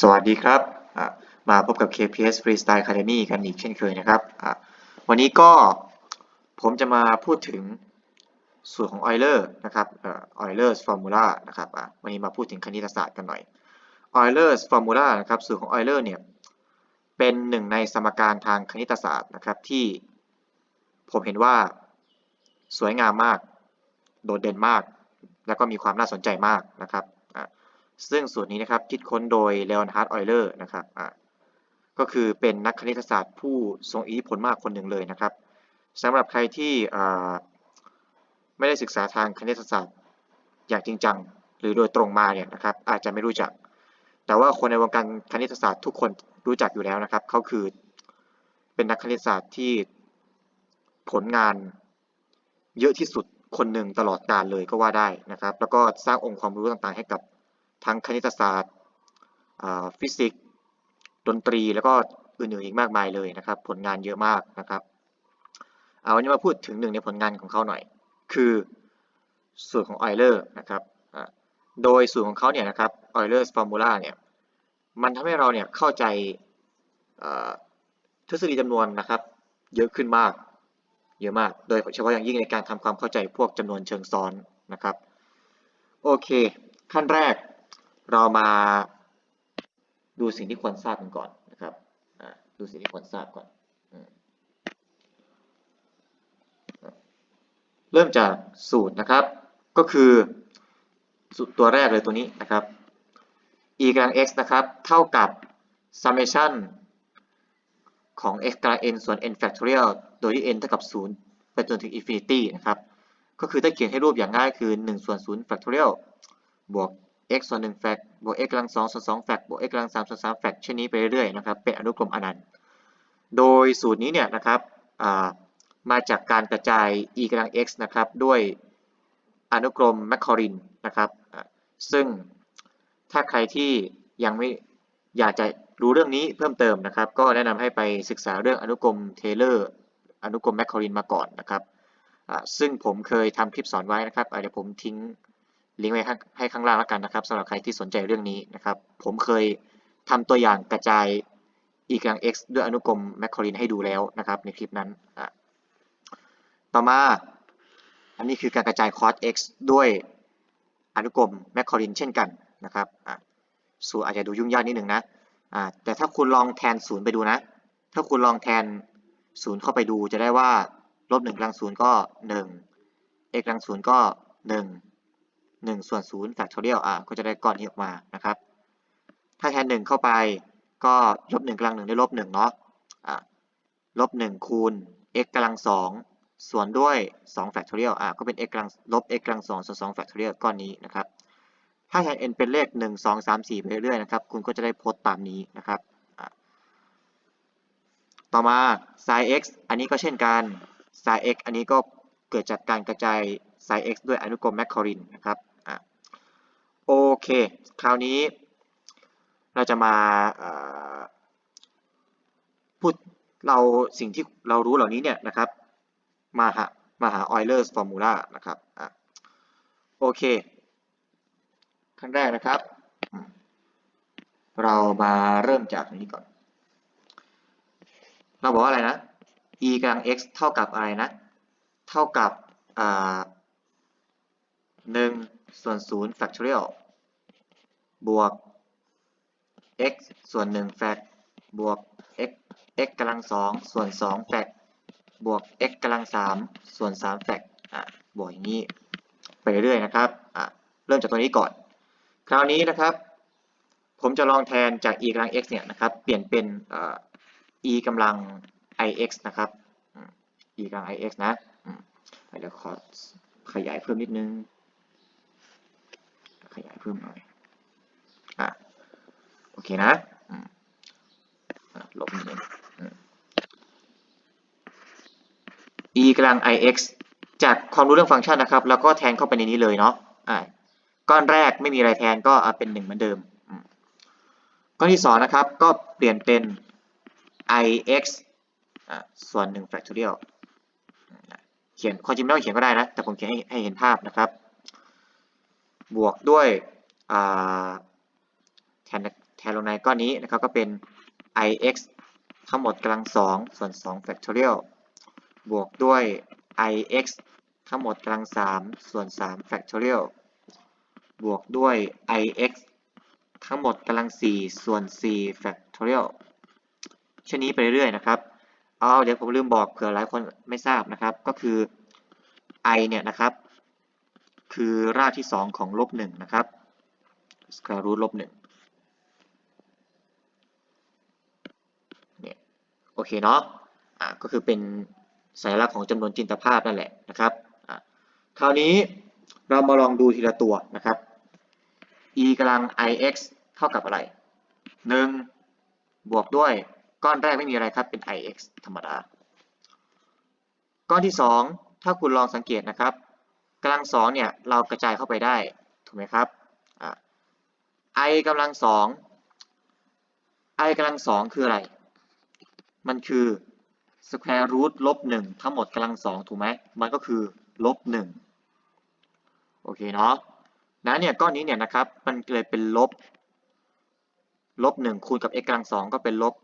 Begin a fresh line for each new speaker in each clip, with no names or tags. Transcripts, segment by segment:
สวัสดีครับ มาพบกับ KPS Freestyle Academy กันอีกเช่นเคยนะครับ วันนี้ก็ผมจะมาพูดถึงสูตรของ Euler นะครับเอ่อ Euler's Formula นะครับวันนี้มาพูดถึงคณิตศาสตร์กันหน่อย Euler's Formula นะครับสูตรของ Euler เนี่ยเป็นหนึ่งในสมการทางคณิตศาสตร์นะครับที่ผมเห็นว่าสวยงามมาก โดดเด่นมาก แล้วก็มีความน่าสนใจมากนะครับ ซึ่งสูตรนี้นะครับคิดค้นโดยเล o อนฮาร์ดออยเลอร์นะครับก็คือเป็นนักคณิตศาสตร์ผู้ทรงอิทธิพลมากคนหนึ่งเลยนะครับสำหรับใครที่ไม่ได้ศึกษาทางคณิตศาสตร์อย่างจริงจังหรือโดยตรงมาเนี่ยนะครับอาจจะไม่รู้จัก แต่ว่าคนในวงการคณิตศาสตร์ทุกคนรู้จักอยู่แล้วนะครับเขาคือเป็นนักคณิตศาสตร์ที่ผลงานเยอะที่สุดคนหนึ่งตลอดกาลเลยก็ว่าได้นะครับ แล้วก็สร้างองค์ความรู้ต่างๆ ให้กับ ทั้งคณิตศาสตร์ฟิสิกส์ดนตรีแล้วก็อื่นๆอีกมากมายเลยนะครับ ผลงานเยอะมากนะครับ เอาวันนี้มาพูดถึงหนึ่งในผลงานของเขาหน่อย คือสูตรของ Euler นะครับโดยสูตรของเขาเนี่ยนะครับ Euler's formula เนี่ยมันทำให้เราเนี่ยเข้าใจทฤษฎีจำนวนนะครับ เยอะขึ้นมากเยอะมาก โดยเฉพาะอย่างยิ่งในการทำความเข้าใจพวกจำนวนเชิงซ้อนนะครับ โอเค ขั้นแรก เรามาดูสิ่งที่ควรทราบกันก่อนนะครับดูสิ่งที่ควรทราบก่อน เริ่มจากสูตรนะครับ ก็คือสูตรตัวแรกเลยตัวนี้นะครับ e กำลัง x นะครับ เท่ากับ summation ของ x กำลัง n ส่วน n factorial โดยที่ n เท่ากับ 0 ไปจนถึง infinity นะครับ ก็คือถ้าเขียนให้รูปอย่างง่ายคือ 1 ส่วน 0 factorial บวก x ส่วน1แฟกบวก x กำลัง2ส่วน2แฟกบวก x กำลัง3ส่วน3แฟกเช่นนี้ไปเรื่อยๆนะครับเป็นอนุกรมอนันต์ โดยสูตรนี้เนี่ยนะครับมาจากการกระจาย e กำลัง x นะครับด้วยอนุกรมแมคคอรินนะครับซึ่งถ้าใครที่ยังไม่อยากจะรู้เรื่องนี้เพิ่มเติมนะครับ ก็แนะนำให้ไปศึกษาเรื่องอนุกรมเทเลอร์อนุกรมแมคคอรินมาก่อนนะครับซึ่งผมเคยทำคลิปสอนไว้นะครับเดี๋ยวผมทิ้ง ลิงก์ไว้ให้ข้างล่างแล้วกันนะครับสำหรับใครที่สนใจเรื่องนี้นะครับ ผมเคยทำตัวอย่างกระจาย e กำลัง x ด้วยอนุกรมแมคคอรินให้ดูแล้วนะครับ ในคลิปนั้น ต่อมา อันนี้คือการกระจาย cos x ด้วยอนุกรมแมคคอรินเช่นกันนะครับสูตรอาจจะดูยุ่งยากนิดหนึ่งนะแต่ถ้าคุณลองแทนศูนย์ไปดูนะ ถ้าคุณลองแทนศูนย์เข้าไปดูจะได้ว่าลบหนึ่งกำลังศูนย์ก็หนึ่ง x กำลังศูนย์ก็หนึ่ง 1ส่วน0 factorial อะก็จะได้ก้อนนี้ออกมานะครับ ถ้าแทน 1 เข้าไปก็ลบ1กำลัง1ได้ลบ1เนาะอะลบ1คูณ x กำลัง2ส่วนด้วย2 factorial อะก็เป็น x กำลังลบ x กำลัง2ส่วน2 factorial ก้อนนี้นะครับ ถ้าแทน n เป็นเลข 1 2 3 4 ไปเรื่อยๆนะครับ คุณก็จะได้พจน์ตามนี้นะครับ ต่อมา sin x อันนี้ก็เช่นกัน sin x อันนี้ก็เกิดจากการกระจาย sin x ด้วยอนุกรมแมคคอรินนะครับ โอเค คราวนี้เราจะมาพูดเราสิ่งที่เรารู้เหล่านี้เนี่ยนะครับมาหามาหา Euler's formula นะครับอโอเคขั้นแรกนะครับ เรามาเริ่มจากนี้ก่อน เราบอกว่าอะไรนะ e กำลัง x เท่ากับอะไรนะ เท่ากับ อ่าหนึ่งส่วนศูนย์ factorial บวก x ส่วน 1 แฟกบวก x x กำลัง 2 ส่วน 2 แฟกบวก x กำลัง 3 ส่วน 3 แฟกอะบวกอย่างนี้ ไปเรื่อยๆนะครับอะเริ่มจากตัวนี้ก่อน คราวนี้นะครับ ผมจะลองแทนจาก e กำลัง x เนี่ยนะครับ เปลี่ยนเป็น e กำลัง ix นะครับ e กำลัง ix นะเดี๋ยวขอขยายเพิ่มนิดนึง ขยายเพิ่มหน่อยอะโอเคนะลบนี้ e กำลัง ix จากความรู้เรื่องฟังก์ชันนะครับ แล้วก็แทนเข้าไปในนี้เลยเนาะอะก้อนแรกไม่มีอะไรแทนก็เป็น1เหมือนเดิม ก้อนที่2นะครับก็เปลี่ยนเป็น ix ส่วน1 factorial เขียนความจริงไม่ต้องเขียนก็ได้นะ แต่ผมเขียนให้ให้เห็นภาพนะครับ บวกด้วยแทนแทนลงในก้อนนี้นะครับก็เป็น ix ทั้งหมดกำลังสองส่วน2 factorial บวกด้วย ix ทั้งหมดกำลังสามส่วน3 factorial บวกด้วย ix ทั้งหมดกำลังสี่ส่วน4 factorial เช่นนี้ไปเรื่อยๆนะครับเอาเดี๋ยวผมลืมบอกเผื่อหลายคนไม่ทราบนะครับ ก็คือ i เนี่ยนะครับ คือรากที่ 2 ของลบ1นะครับ square root ลบ1เนี่ยโอเคเนาะอะก็คือเป็นสัญลักษณ์ของจำนวนจินตภาพนั่นแหละนะครับอะคราวนี้เรามาลองดูทีละตัวนะครับ e กำลัง ix เท่ากับอะไร 1 บวกด้วยก้อนแรกไม่มีอะไรครับ เป็น ix ธรรมดา ก้อนที่ 2 ถ้าคุณลองสังเกตนะครับ กำลังสองเนี่ยเรากระจายเข้าไปได้ถูกไหมครับอะ i กำลังสอง i กำลังสองคืออะไร มันคือ square root ลบหนึ่งทั้งหมดกำลังสองถูกไหมมันก็คือลบหนึ่งโอเคเนาะนะเนี่ยก้อนนี้เนี่ยนะครับมันเลยเป็นลบลบหนึ่งคูณกับ x กำลังสองก็เป็นลบ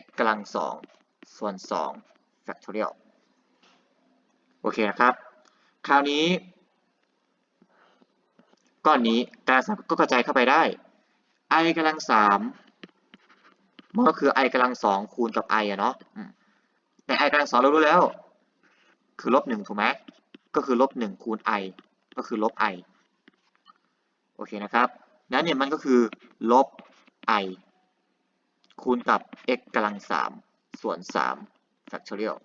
x กำลังสองส่วนสอง factorial โอเคนะครับ คราวนี้ ก้อนนี้การสามก็กระจายเข้าไปได้ i กำลังสามมันก็คือ i กำลังสองคูณกับ i อะเนาะแต่ i กำลังสองเรารู้แล้ว คือลบหนึ่งถูกไหมก็คือลบหนึ่งคูณ i ก็คือลบ i โอเคนะครับนั้นเนี่ยมันก็คือลบ i คูณกับ x กำลังสามส่วนสาม factorial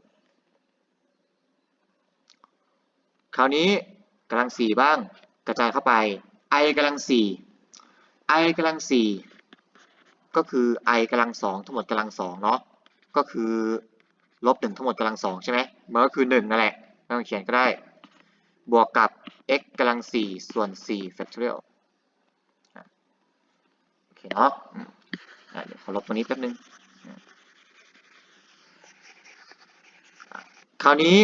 คราวนี้กำลังสี่บ้างกระจายเข้าไป i กำลังสี่ i กำลังสี่ก็คือ i กำลังสองทั้งหมดกำลังสองเนาะก็คือลบหนึ่งทั้งหมดกำลังสองใช่ไหมมันก็คือหนึ่งนั่นแหละไม่ต้องเขียนก็ได้ บวกกับ x กำลังสี่ส่วนสี่ factorial โอเคเนาะเดี๋ยวขอลบตรงนี้แป๊บนึงคราวนี้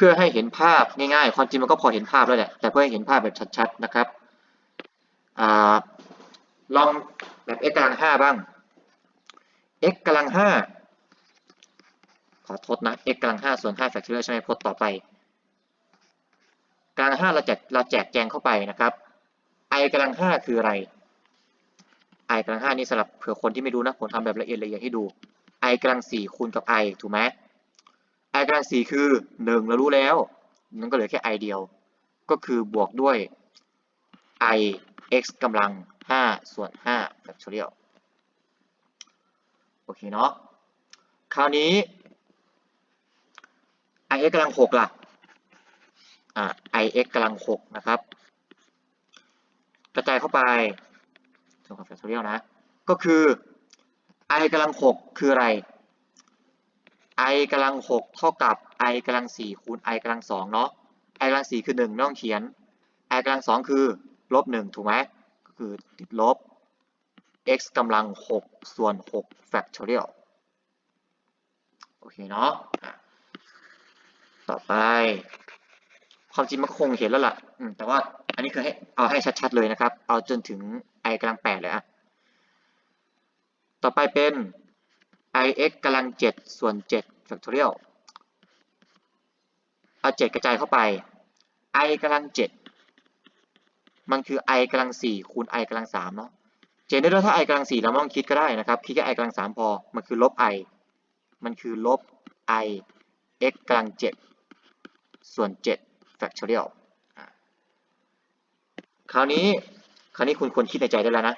เพื่อให้เห็นภาพง่ายๆ ความจริงมันก็พอเห็นภาพแล้วแหละแต่เพื่อให้เห็นภาพแบบชัดๆนะครับอลองแบบ x กำลังห้าบ้าง x กำลังห้าขอทดนะ x กำลังห้าส่วนห้า factorial ใช่ไหมพจน์ต่อไปกำลังห้าเราแจกเราแจกแจงเข้าไปนะครับ i กำลังห้าคืออะไร i กำลังห้านี่สำหรับเผื่อคนที่ไม่รู้นะผมทำแบบละเอียดละเอียดให้ดู i กำลังสี่คูณกับ i ถูกไหม i กำลังสี่คือหนึ่งเรารู้แล้ว นั่นก็เหลือแค่ i เดียว ก็คือบวกด้วย i x กำลังห้าส่วนห้า factorial โอเคเนาะ คราวนี้ i x กำลังหกล่ะ อ่า i x กำลังหกนะครับ กระจายเข้าไปส่วนของ factorial นะ ก็คือ i กำลังหกคืออะไร i กำลังหกเท่ากับ i กำลังสี่คูณ i กำลังสองเนาะ i กำลังสี่คือหนึ่งไม่ต้องเขียน i กำลังสองคือลบหนึ่งถูกไหมก็คือติดลบ x กำลังหกส่วนหก factorial โอเคเนาะต่อไป ความจริงมันคงเห็นแล้วล่ะแต่ว่าอันนี้คือให้เอาให้ชัดๆเลยนะครับ เอาจนถึง i กำลังแปดเลยอะต่อไปเป็น ix กำลังเจ็ดส่วนเจ็ด factorial เอาเจ็ดกระจายเข้าไป i กำลังเจ็ดมันคือ i กำลังสี่คูณ i กำลังสามเนาะเจนได้ด้วยถ้า i กำลังสี่เราไม่ต้องคิดก็ได้นะครับ คิดแค่ i กำลังสามพอ มันคือลบ i มันคือลบ i x กำลังเจ็ดส่วนเจ็ด factorial คราวนี้ คราวนี้คุณควรคิดในใจได้แล้วนะ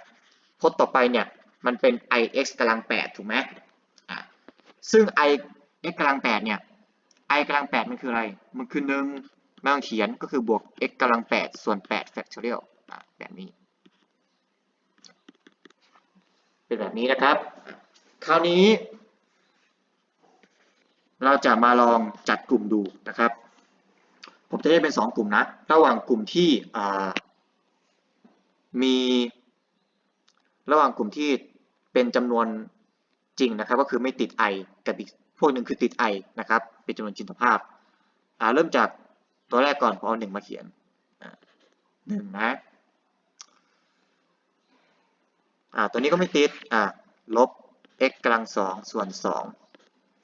พจน์ต่อไปเนี่ย มันเป็น ix กำลังแปดถูกไหม ซึ่ง i x กำลังแปดเนี่ย i กำลังแปดมันคืออะไร มันคือหนึ่งไม่ต้องเขียนก็คือบวก x กำลังแปดส่วนแปด factorial แบบนี้ เป็นแบบนี้นะครับ คราวนี้ เราจะมาลองจัดกลุ่มดูนะครับ ผมจะได้เป็น 2 กลุ่มนะ ระหว่างกลุ่มที่มี ระหว่างกลุ่มที่เป็นจำนวน จริงนะครับ ก็คือไม่ติด i กับอีกพวกหนึ่งคือติด i นะครับ เป็นจำนวนจินตภาพเริ่มจากตัวแรกก่อนผมเอาหนึ่งมาเขียนหนึ่งนะอ่าตัวนี้ก็ไม่ติดอ่าลบ x กำลังสองส่วนสอง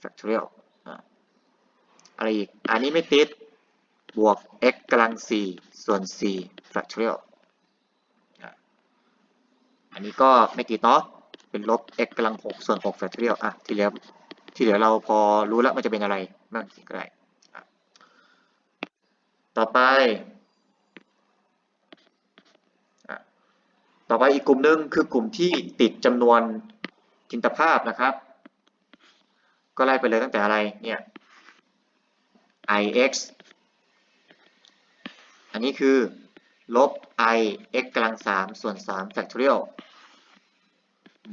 factorial อ่าอะไรอีก อันนี้ไม่ติด บวก x กำลังสี่ส่วนสี่ factorial อันนี้ก็ไม่ติดเนาะ เป็นลบ x กำลังหกส่วนหก factorial อะที่เหลือที่เหลือเราพอรู้แล้วมันจะเป็นอะไรไม่ต้องคิดก็ได้ต่อไป ต่อไปอีกกลุ่มหนึ่งคือกลุ่มที่ติดจำนวนจินตภาพนะครับ ก็ไล่ไปเลยตั้งแต่อะไรเนี่ย ix อันนี้คือลบ i x กำลังสามส่วนสาม factorial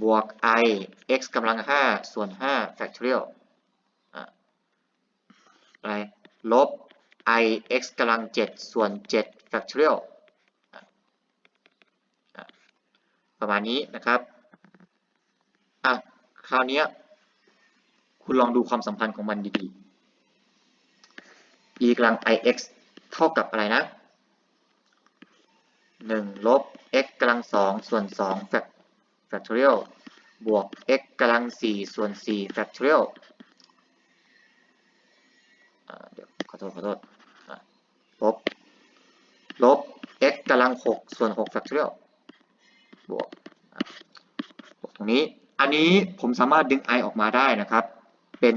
บวก i x กำลังห้าส่วนห้า factorial อะไรลบ i x กำลังเจ็ดส่วนเจ็ด factorial ประมาณนี้นะครับ อะ คราวนี้คุณลองดูความสัมพันธ์ของมันดีๆ e กำลัง ix เท่ากับอะไรนะ 1 ลบ x กำลัง 2 ส่วน 2 factorial บวก x กำลัง 4 ส่วน 4 factorial เดี๋ยวขอโทษขอโทษลบ ลบ x กำลัง 6 ส่วน 6 factorial บวกบวกตรงนี้ อันนี้ผมสามารถดึง i ออกมาได้นะครับ เป็น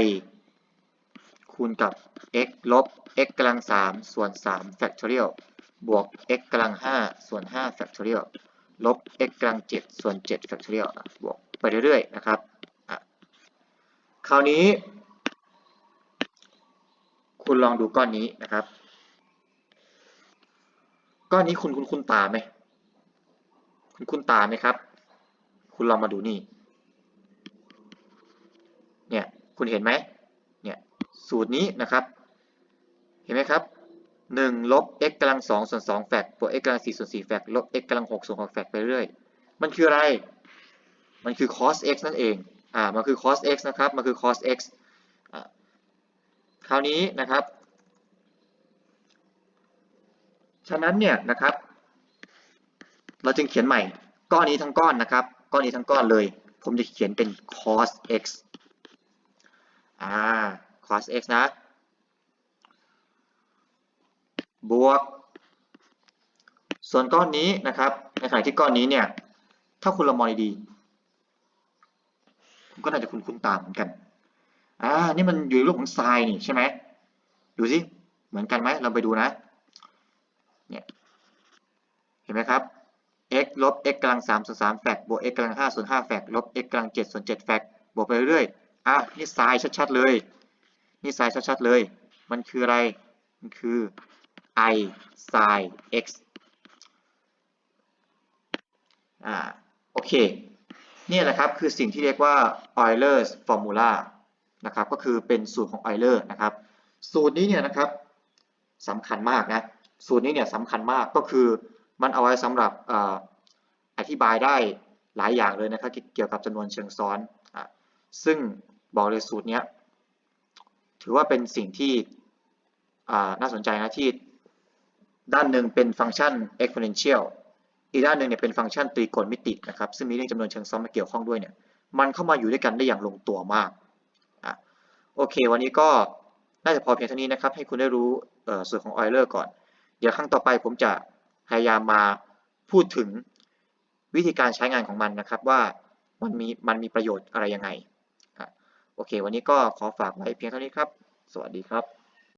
i คูณกับ x ลบ x กำลัง 3 ส่วน 3 factorial บวก x กำลัง 5 ส่วน 5 factorial ลบ x กำลัง 7 ส่วน7 factorial บวกไปเรื่อยๆนะครับคราวนี้ คุณลองดูก้อนนี้นะครับ ก้อนนี้คุณคุณคุณตาไหมคุณคุณตาไหมครับ คุณลองมาดูนี่ เนี่ยคุณเห็นไหมเนี่ยสูตรนี้นะครับ เห็นไหมครับ 1ลบ x กำลัง2ส่วน2แฟกบวก x กำลัง4ส่วน4แฟกลบ x กำลัง6ส่วน6แฟกไปเรื่อย มันคืออะไร มันคือ cos x นั่นเอง อ่า มันคือ cos x นะครับ มันคือ cos x อ่าคราวนี้นะครับ ฉะนั้นเนี่ยนะครับ เราจึงเขียนใหม่ ก้อนนี้ทั้งก้อนนะครับ ก้อนนี้ทั้งก้อนเลย ผมจะเขียนเป็น cos x อ่า cos x นะ บวก ส่วนก้อนนี้นะครับ ในขณะที่ก้อนนี้เนี่ย ถ้าคุณละมองดีๆคุณก็น่าจะคุ้นคุ้นตามเหมือนกัน อ่า นี่มันอยู่ในรูปของไซน์นี่ใช่ไหม ดูสิ เหมือนกันไหม เราไปดูนะ เนี่ย เห็นไหมครับ x ลบ x กำลัง3ส่วน3แฟกบวก x กำลัง5ส่วน5แฟกลบ x กำลัง7ส่วน7แฟกบวกไปเรื่อยๆ อะ นี่ไซน์ชัดๆเลย นี่ไซน์ชัดๆเลย มันคืออะไร มันคือ i sin x อ่าโอเคนี่แหละครับคือสิ่งที่เรียกว่า Euler's formula นะครับก็คือเป็นสูตรของ Euler นะครับ สูตรนี้เนี่ยนะครับสำคัญมากนะสูตรนี้เนี่ยสำคัญมากก็คือมันเอาไว้สำหรับออธิบายได้หลายอย่างเลยนะครับเกี่ยวกับจำนวนเชิงซ้อนอซึ่งบอกเลยสูตรนี้ถือว่าเป็นสิ่งที่น่าสนใจนะที่ ด้านหนึ่งเป็นฟังก์ชัน exponential อีกด้านหนึ่งเนี่ยเป็นฟังก์ชันตรีโกณมิตินะครับซึ่งมีเรื่องจำนวนเชิงซ้อนมาเกี่ยวข้องด้วยเนี่ยมันเข้ามาอยู่ด้วยกันได้อย่างลงตัวมากอะโอเค วันนี้ก็น่าจะพอเพียงเท่านี้นะครับ ให้คุณได้รู้ส่วนของ Euler ก่อน เดี๋ยวครั้งต่อไปผมจะพยายามมาพูดถึงวิธีการใช้งานของมันนะครับว่ามันมีมันมีประโยชน์อะไรยังไงโอเค วันนี้ก็ขอฝากไว้เพียงเท่านี้ครับ สวัสดีครับ